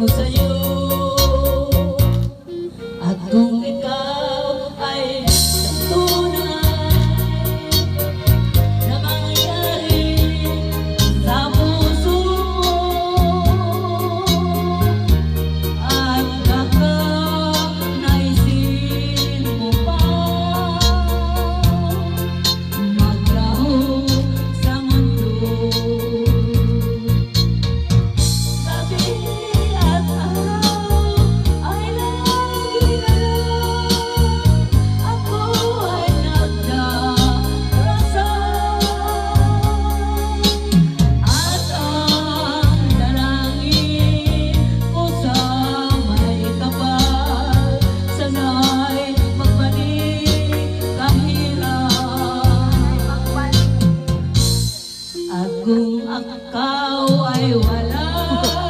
ako sa'yo. At kung Ang ay wala.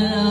على